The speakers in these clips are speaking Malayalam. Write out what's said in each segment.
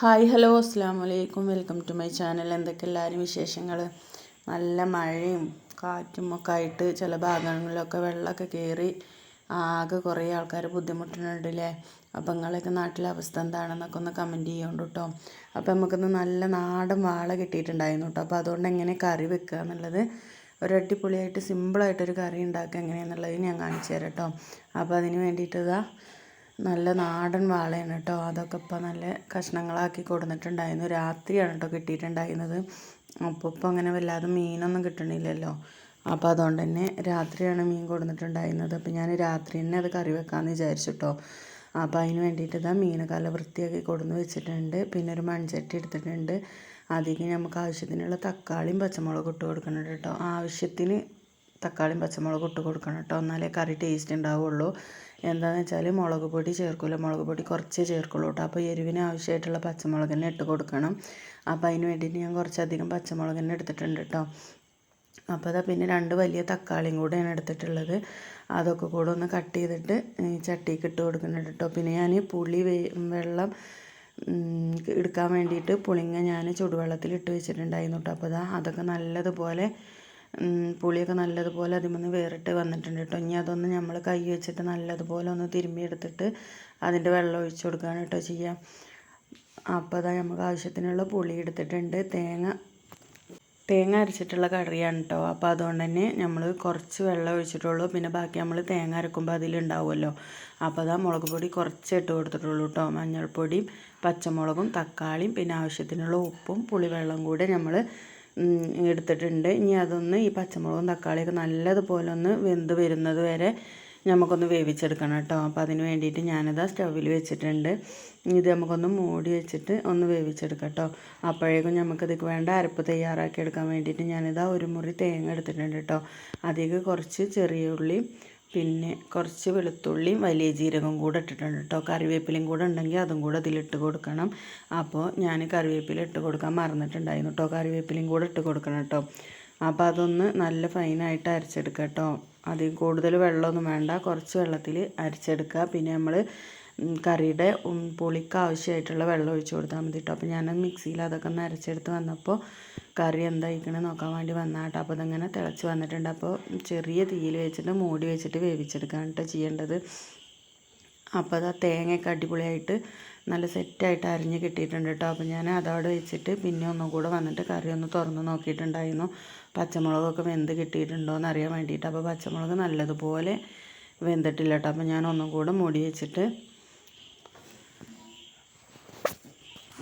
ഹായ് ഹലോ അസ്സാം വലൈക്കും വെൽക്കം ടു മൈ ചാനൽ. എന്തൊക്കെ എല്ലാവരും വിശേഷങ്ങൾ നല്ല മഴയും കാറ്റും ഒക്കെ ആയിട്ട് ചില ഭാഗങ്ങളിലൊക്കെ വെള്ളമൊക്കെ കയറി ആകെ കുറേ ആൾക്കാർ ബുദ്ധിമുട്ടുന്നുണ്ടല്ലേ? അപ്പോൾ നിങ്ങളൊക്കെ നാട്ടിലെ അവസ്ഥ എന്താണെന്നൊക്കെ ഒന്ന് കമന്റ് ചെയ്യുന്നുണ്ട് കേട്ടോ അപ്പോൾ നമുക്കിന്ന് നല്ല നാടൻ വാള കിട്ടിയിട്ടുണ്ടായിരുന്നു കേട്ടോ അപ്പോൾ അതുകൊണ്ട് എങ്ങനെ കറി വെക്കുക എന്നുള്ളത് ഒരു അടിപൊളിയായിട്ട് സിമ്പിളായിട്ടൊരു കറി ഉണ്ടാക്കുക എങ്ങനെയാണെന്നുള്ളത് ഞാൻ കാണിച്ചു തരാം കേട്ടോ അപ്പോൾ അതിന് വേണ്ടിയിട്ട് നല്ല നാടൻ വാളയാണ് കേട്ടോ. അതൊക്കെ ഇപ്പം നല്ല കഷ്ണങ്ങളാക്കി കൊടുത്തിട്ടുണ്ടായിരുന്നു രാത്രിയാണ് കേട്ടോ കിട്ടിയിട്ടുണ്ടായിരുന്നത്. അപ്പോൾ ഇപ്പം അങ്ങനെ വല്ലാതെ മീനൊന്നും കിട്ടണില്ലല്ലോ. അപ്പോൾ അതുകൊണ്ട് തന്നെ രാത്രിയാണ് മീൻ കൊടുത്തിട്ടുണ്ടായിരുന്നത് അപ്പോൾ ഞാൻ രാത്രി തന്നെ അത് കറി വെക്കാമെന്ന് വിചാരിച്ചു കേട്ടോ. അപ്പോൾ അതിന് വേണ്ടിയിട്ട് ഇതാ മീനൊക്കെ നല്ല വൃത്തിയാക്കി കൊടുന്ന് വെച്ചിട്ടുണ്ട്. പിന്നെ ഒരു മൺചട്ടി എടുത്തിട്ടുണ്ട്. അതിലേക്ക് നമുക്ക് ആവശ്യത്തിനുള്ള തക്കാളിയും പച്ചമുളകും ഇട്ട് കൊടുക്കുന്നുണ്ട് കേട്ടോ. ആവശ്യത്തിന് തക്കാളിയും പച്ചമുളകും ഇട്ട് കൊടുക്കണം കേട്ടോ. എന്നാലേ കറി ടേസ്റ്റ് ഉണ്ടാവുള്ളൂ. എന്താണെന്ന് വെച്ചാൽ മുളക് പൊടി ചേർക്കില്ല മുളക് പൊടി കുറച്ചേ ചേർക്കുള്ളൂ കേട്ടോ. അപ്പോൾ എരിവിന് ആവശ്യമായിട്ടുള്ള പച്ചമുളക് തന്നെ ഇട്ട് കൊടുക്കണം. അപ്പോൾ അതിന് വേണ്ടിയിട്ട് ഞാൻ കുറച്ചധികം പച്ചമുളക് തന്നെ എടുത്തിട്ടുണ്ട് കേട്ടോ. അപ്പോൾ അതാ പിന്നെ രണ്ട് വലിയ തക്കാളിയും കൂടെയാണ് എടുത്തിട്ടുള്ളത്. അതൊക്കെ കൂടെ ഒന്ന് കട്ട് ചെയ്തിട്ട് ചട്ടിക്ക് ഇട്ട് കൊടുക്കുന്നുണ്ട് കേട്ടോ. പിന്നെ ഞാൻ പുളി വെള്ളം എടുക്കാൻ വേണ്ടിയിട്ട് പുളിങ്ങ ഞാൻ ചുടുവെള്ളത്തിൽ ഇട്ട് വെച്ചിട്ടുണ്ടായിരുന്നു കേട്ടോ. അപ്പോൾ അതാ അതൊക്കെ നല്ലതുപോലെ പുളിയൊക്കെ നല്ലതുപോലെ അതിൽ നിന്ന് വേറിട്ട് വന്നിട്ടുണ്ട് കേട്ടോ. ഇനി അതൊന്ന് നമ്മൾ കൈ വെച്ചിട്ട് നല്ലതുപോലെ ഒന്ന് തിരുമ്മി എടുത്തിട്ട് അതിന്റെ വെള്ളം ഒഴിച്ച് കൊടുക്കുകയാണ് കേട്ടോ ചെയ്യുക അപ്പോൾ അതാ നമുക്ക് ആവശ്യത്തിനുള്ള പുളി എടുത്തിട്ടുണ്ട്. തേങ്ങ തേങ്ങ അരച്ചിട്ടുള്ള കറിയാണ് കേട്ടോ. അപ്പോൾ അതുകൊണ്ട് തന്നെ നമ്മൾ കുറച്ച് വെള്ളം ഒഴിച്ചിട്ടുള്ളൂ. പിന്നെ ബാക്കി നമ്മൾ തേങ്ങ അരക്കുമ്പോൾ അതിലുണ്ടാവുമല്ലോ അപ്പോൾ അതാ മുളക് പൊടി കുറച്ച് ഇട്ട് കൊടുത്തിട്ടുള്ളൂ കേട്ടോ. മഞ്ഞൾപ്പൊടിയും പച്ചമുളകും തക്കാളിയും പിന്നെ ആവശ്യത്തിനുള്ള ഉപ്പും പുളിവെള്ളം കൂടെ നമ്മൾ എടുത്തിട്ടുണ്ട്. ഇനി അതൊന്ന് ഈ പച്ചമുളകും തക്കാളിയൊക്കെ നല്ലതുപോലെ ഒന്ന് വെന്ത് വരുന്നത് വരെ നമുക്കൊന്ന് വേവിച്ചെടുക്കണം കേട്ടോ. അപ്പോൾ അതിന് വേണ്ടിയിട്ട് ഞാനിത് സ്റ്റൗവിൽ വെച്ചിട്ടുണ്ട്. ഇത് നമുക്കൊന്ന് മൂടി വെച്ചിട്ട് ഒന്ന് വേവിച്ചെടുക്കാം കേട്ടോ. അപ്പോഴേക്കും നമുക്കിതിക്ക് വേണ്ട അരപ്പ് തയ്യാറാക്കി എടുക്കാൻ വേണ്ടിയിട്ട് ഞാനിതാ ഒരു മുറി തേങ്ങ എടുത്തിട്ടുണ്ട് കേട്ടോ. അതിലേക്ക് കുറച്ച് ചെറിയ ഉള്ളി പിന്നെ കുറച്ച് വെളുത്തുള്ളിയും വലിയ ജീരകവും കൂടെ ഇട്ടിട്ടുണ്ട് കേട്ടോ. കറിവേപ്പിലയും കൂടെ ഉണ്ടെങ്കിൽ അതും കൂടെ അതിലിട്ട് കൊടുക്കണം. അപ്പോൾ ഞാൻ കറിവേപ്പില ഇട്ട് കൊടുക്കാൻ മറന്നിട്ടുണ്ടായിരുന്നു കേട്ടോ. കറിവേപ്പിലയും കൂടെ ഇട്ട് കൊടുക്കണം കേട്ടോ. അപ്പോൾ അതൊന്ന് നല്ല ഫൈനായിട്ട് അരച്ചെടുക്കുക കേട്ടോ. അതിൽ കൂടുതൽ വെള്ളമൊന്നും വേണ്ട. കുറച്ച് വെള്ളത്തിൽ അരച്ചെടുക്കുക. പിന്നെ നമ്മൾ കറിയുടെ പുളിക്ക് ആവശ്യമായിട്ടുള്ള വെള്ളം ഒഴിച്ച് കൊടുത്താൽ മതി കേട്ടോ അപ്പോൾ ഞാൻ മിക്സിയിൽ അതൊക്കെ ഒന്ന് അരച്ചെടുത്ത് വന്നപ്പോൾ കറി എന്തായിക്കണേ നോക്കാൻ വേണ്ടി വന്നാട്ടോ അപ്പോൾ അതങ്ങനെ തിളച്ച് വന്നിട്ടുണ്ട്. അപ്പോൾ ചെറിയ തീയിൽ വെച്ചിട്ട് മൂടി വെച്ചിട്ട് വേവിച്ചെടുക്കുകയാണ് കേട്ടോ ചെയ്യേണ്ടത്. അപ്പോൾ അത് തേങ്ങയൊക്കെ അടിപൊളിയായിട്ട് നല്ല സെറ്റായിട്ട് അരിഞ്ഞ് കിട്ടിയിട്ടുണ്ട് കേട്ടോ അപ്പോൾ ഞാൻ അതവിടെ വെച്ചിട്ട് പിന്നെ ഒന്നും കൂടെ വന്നിട്ട് കറി ഒന്ന് തുറന്ന് നോക്കിയിട്ടുണ്ടായിരുന്നു. പച്ചമുളകൊക്കെ വെന്ത് കിട്ടിയിട്ടുണ്ടോ എന്ന് അറിയാൻ വേണ്ടിയിട്ട്. അപ്പോൾ പച്ചമുളക് നല്ലതുപോലെ വെന്തിട്ടില്ല കേട്ടോ അപ്പോൾ ഞാൻ ഒന്നും കൂടെ മൂടി വെച്ചിട്ട്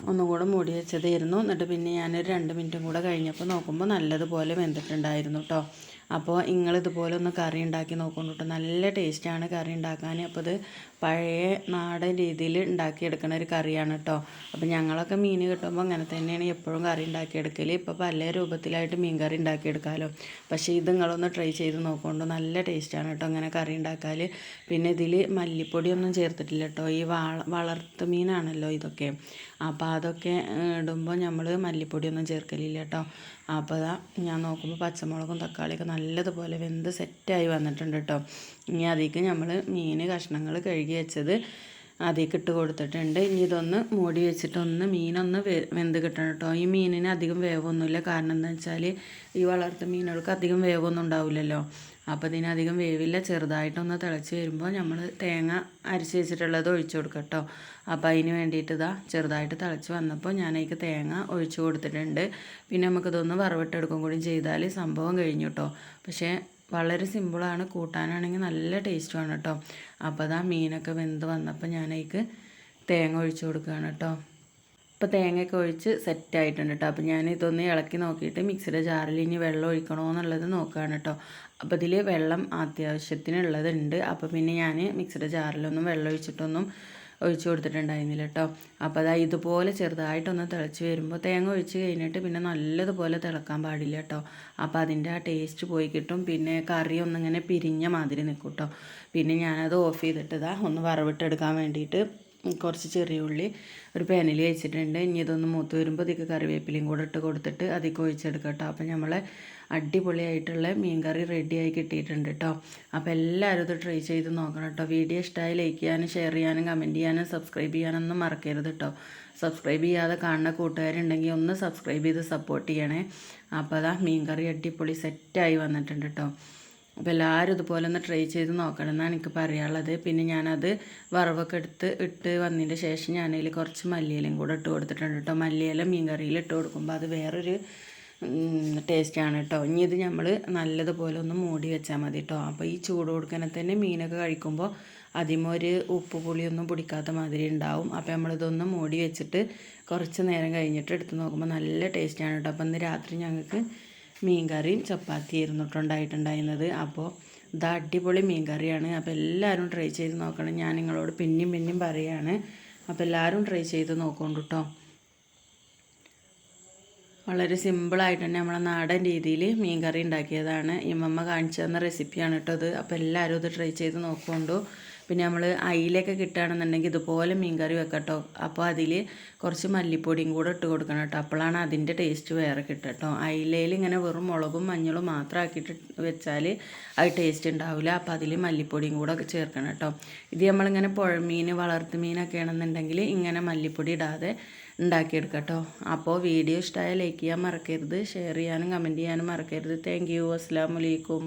ഒന്നും കൂടെ മൂടി വെച്ചതായിരുന്നു. എന്നിട്ട് പിന്നെ ഞാനൊരു രണ്ട് മിനിറ്റും കൂടെ കഴിഞ്ഞപ്പോൾ നോക്കുമ്പോൾ നല്ലതുപോലെ വെന്തിട്ടുണ്ടായിരുന്നു കേട്ടോ അപ്പോൾ നിങ്ങൾ ഇതുപോലെ ഒന്ന് കറി ഉണ്ടാക്കി നോക്കുന്നു കേട്ടോ നല്ല ടേസ്റ്റാണ് കറി ഉണ്ടാക്കാൻ അപ്പോൾ ഇത് പഴയ നാടൻ രീതിയിൽ ഉണ്ടാക്കിയെടുക്കുന്ന ഒരു കറിയാണ് കേട്ടോ അപ്പോൾ ഞങ്ങളൊക്കെ മീൻ കിട്ടുമ്പോൾ അങ്ങനെ തന്നെയാണ് എപ്പോഴും കറി ഉണ്ടാക്കിയെടുക്കൽ ഇപ്പോൾ പല രൂപത്തിലായിട്ട് മീൻ കറി ഉണ്ടാക്കിയെടുക്കാമല്ലോ പക്ഷേ ഇത് നിങ്ങളൊന്ന് ട്രൈ ചെയ്ത് നോക്കുകൊണ്ട് നല്ല ടേസ്റ്റാണ് കേട്ടോ അങ്ങനെ കറി ഉണ്ടാക്കാൻ പിന്നെ ഇതിൽ മല്ലിപ്പൊടിയൊന്നും ചേർത്തിട്ടില്ല കേട്ടോ ഈ വള വളർത്ത് മീനാണല്ലോ ഇതൊക്കെ. അപ്പോൾ അതൊക്കെ ഇടുമ്പോൾ നമ്മൾ മല്ലിപ്പൊടിയൊന്നും ചേർക്കലില്ല കേട്ടോ അപ്പോൾ അതാ ഞാൻ നോക്കുമ്പോൾ പച്ചമുളകും തക്കാളിയൊക്കെ നല്ലതുപോലെ വെന്ത് സെറ്റായി വന്നിട്ടുണ്ട് കേട്ടോ ഇനി അതിലേക്ക് നമ്മൾ മീൻ കഷ്ണങ്ങൾ കഴുകി വെച്ചത് അതിലേക്ക് ഇട്ട് കൊടുത്തിട്ടുണ്ട്. ഇനി ഇതൊന്ന് മൂടി വെച്ചിട്ടൊന്ന് മീനൊന്ന് വെന്ത് കിട്ടണം കേട്ടോ. ഈ മീനിന് അധികം വേവൊന്നുമില്ല. കാരണം എന്താ വെച്ചാൽ ഈ വളർത്ത മീനുകൾക്ക് അധികം വേവൊന്നും ഉണ്ടാവില്ലല്ലോ. അപ്പോൾ ഇതിനധികം വേവില്ല. ചെറുതായിട്ടൊന്ന് തിളച്ച് വരുമ്പോൾ നമ്മൾ തേങ്ങ അരച്ച് വെച്ചിട്ടുള്ളത് ഒഴിച്ചു കൊടുക്കാം കേട്ടോ. അപ്പോൾ അതിന് വേണ്ടിയിട്ട് ഇതാ ചെറുതായിട്ട് തിളച്ച് വന്നപ്പോൾ ഞാൻ അതിലേക്ക് തേങ്ങ ഒഴിച്ചു കൊടുത്തിട്ടുണ്ട്. പിന്നെ നമുക്കിതൊന്ന് വറവിട്ടെടുക്കും കൂടി ചെയ്താൽ സംഭവം കഴിഞ്ഞു കേട്ടോ. പക്ഷേ വളരെ സിമ്പിളാണ്. കൂട്ടാനാണെങ്കിൽ നല്ല ടേസ്റ്റുമാണ് കേട്ടോ. അപ്പോൾ അതാ മീനൊക്കെ വെന്ത് വന്നപ്പോൾ ഞാൻ അതിക്ക് തേങ്ങ ഒഴിച്ചു കൊടുക്കുകയാണ് കേട്ടോ. ഇപ്പോൾ തേങ്ങയൊക്കെ ഒഴിച്ച് സെറ്റായിട്ടുണ്ട് കേട്ടോ. അപ്പോൾ ഞാൻ ഇതൊന്ന് ഇളക്കി നോക്കിയിട്ട് മിക്സിയുടെ ജാറിൽ ഇനി വെള്ളം ഒഴിക്കണോ എന്നുള്ളത് നോക്കുകയാണ് കേട്ടോ. അപ്പോൾ ഇതിൽ വെള്ളം അത്യാവശ്യത്തിനുള്ളതുണ്ട്. അപ്പോൾ പിന്നെ ഞാൻ മിക്സിയുടെ ജാറിലൊന്നും വെള്ളം ഒഴിച്ചിട്ടൊന്നും ഒഴിച്ചു കൊടുത്തിട്ടുണ്ടായിരുന്നില്ല കേട്ടോ അപ്പോൾ അതാ ഇതുപോലെ ചെറുതായിട്ടൊന്ന് തിളച്ച് വരുമ്പോൾ തേങ്ങ ഒഴിച്ച് കഴിഞ്ഞിട്ട് പിന്നെ നല്ലതുപോലെ തിളക്കാൻ പാടില്ല കേട്ടോ അപ്പോൾ അതിന്റെ ആ ടേസ്റ്റ് പോയി കിട്ടും. പിന്നെ കറി ഒന്നിങ്ങനെ പിരിഞ്ഞ മാതിരി നിൽക്കും കേട്ടോ പിന്നെ ഞാനത് ഓഫ് ചെയ്തിട്ടതാ ഒന്ന് വറവിട്ടെടുക്കാൻ വേണ്ടിയിട്ട് കുറച്ച് ചെറിയ ഉള്ളി ഒരു പാനിൽ വെച്ചിട്ടുണ്ട്. ഇനി ഇതൊന്ന് മൂത്ത് വരുമ്പോൾ ഇതിക്ക് കറിവേപ്പിലയും കൂടെ ഇട്ട് കൊടുത്തിട്ട് അതിലേക്ക് ഒഴിച്ചെടുക്കാം കേട്ടോ അപ്പം നമ്മളെ അടിപൊളിയായിട്ടുള്ള മീൻ കറി റെഡിയായി കിട്ടിയിട്ടുണ്ട് കേട്ടോ അപ്പോൾ എല്ലാവരും ഇത് ട്രൈ ചെയ്ത് നോക്കണം കേട്ടോ വീഡിയോ ഇഷ്ടമായി ലൈക്ക് ചെയ്യാനും ഷെയർ ചെയ്യാനും കമന്റ് ചെയ്യാനും സബ്സ്ക്രൈബ് ചെയ്യാനൊന്നും മറക്കരുത് കേട്ടോ സബ്സ്ക്രൈബ് ചെയ്യാതെ കാണുന്ന കൂട്ടുകാരുണ്ടെങ്കിൽ ഒന്ന് സബ്സ്ക്രൈബ് ചെയ്ത് സപ്പോർട്ട് ചെയ്യണേ. അപ്പോൾ അതാ മീൻകറി അടിപൊളി സെറ്റായി വന്നിട്ടുണ്ട് കേട്ടോ അപ്പോൾ എല്ലാവരും ഇതുപോലെ ഒന്ന് ട്രൈ ചെയ്ത് നോക്കണം എന്നാണ് എനിക്ക് പറയാനുള്ളത്. പിന്നെ ഞാനത് വറവൊക്കെ എടുത്ത് ഇട്ട് വന്നതിന്റെ ശേഷം ഞാനതിൽ കുറച്ച് മല്ലിയിലയും കൂടെ ഇട്ട് കൊടുത്തിട്ടുണ്ട് കേട്ടോ. മല്ലിയില മീൻ കറിയിൽ ഇട്ട് കൊടുക്കുമ്പോൾ അത് വേറൊരു ടേസ്റ്റാണ് കേട്ടോ. ഇനി ഇത് നമ്മൾ നല്ലതുപോലെ ഒന്ന് മൂടി വെച്ചാൽ മതി കേട്ടോ. അപ്പോൾ ഈ ചൂട് കൊടുക്കണ തന്നെ മീനൊക്കെ കഴിക്കുമ്പോൾ അതിമൊരു ഉപ്പ് പുളിയൊന്നും പിടിക്കാത്ത മാതിരി ഉണ്ടാവും. അപ്പോൾ നമ്മളിതൊന്ന് മൂടി വെച്ചിട്ട് കുറച്ച് നേരം കഴിഞ്ഞിട്ട് എടുത്ത് നോക്കുമ്പോൾ നല്ല ടേസ്റ്റാണ് കേട്ടോ. അപ്പോൾ ഇന്ന് രാത്രി ഞങ്ങൾക്ക് മീൻ കറിയും ചപ്പാത്തിയായിരുന്നു കേട്ടോ ഉണ്ടായിട്ടുണ്ടായിരുന്നത് അപ്പോൾ ഇത് അടിപൊളി മീൻ കറിയാണ് അപ്പോൾ എല്ലാവരും ട്രൈ ചെയ്ത് നോക്കണം. ഞാൻ നിങ്ങളോട് പിന്നെയും പിന്നെയും പറയുകയാണ് അപ്പോൾ എല്ലാവരും ട്രൈ ചെയ്ത് നോക്കോണ്ട് കേട്ടോ വളരെ സിമ്പിളായിട്ട് തന്നെ നമ്മളെ നാടൻ രീതിയിൽ മീൻ കറി ഉണ്ടാക്കിയതാണ് ഇമ്മമ്മ കാണിച്ചു തന്ന റെസിപ്പിയാണ് കേട്ടോ അത് അപ്പോൾ എല്ലാവരും ഇത് ട്രൈ ചെയ്ത് നോക്കുകൊണ്ടു പിന്നെ നമ്മൾ അയിലൊക്കെ കിട്ടുകയാണെന്നുണ്ടെങ്കിൽ ഇതുപോലെ മീൻകറി വെക്കട്ടോ. അപ്പോൾ അതിൽ കുറച്ച് മല്ലിപ്പൊടിയും കൂടെ ഇട്ട് കൊടുക്കണം കേട്ടോ. അപ്പോഴാണ് അതിന്റെ ടേസ്റ്റ് വേറെ കിട്ടുക കേട്ടോ. അയിലയിൽ ഇങ്ങനെ വെറും മുളകും മഞ്ഞളും മാത്രം ആക്കിയിട്ട് വെച്ചാൽ അത് ടേസ്റ്റ് ഉണ്ടാവില്ല. അപ്പോൾ അതിൽ മല്ലിപ്പൊടിയും കൂടെ ചേർക്കണം കേട്ടോ. ഇത് നമ്മളിങ്ങനെ പുഴമീൻ വളർത്തു മീനൊക്കെ ആണെന്നുണ്ടെങ്കിൽ ഇങ്ങനെ മല്ലിപ്പൊടി ഇടാതെ ഉണ്ടാക്കിയെടുക്കട്ടോ അപ്പോൾ വീഡിയോ ഇഷ്ടമായ ലൈക്ക് ചെയ്യാൻ മറക്കരുത്. ഷെയർ ചെയ്യാനും കമന്റ് ചെയ്യാനും മറക്കരുത്. താങ്ക് യു അസ്സാം വലൈക്കും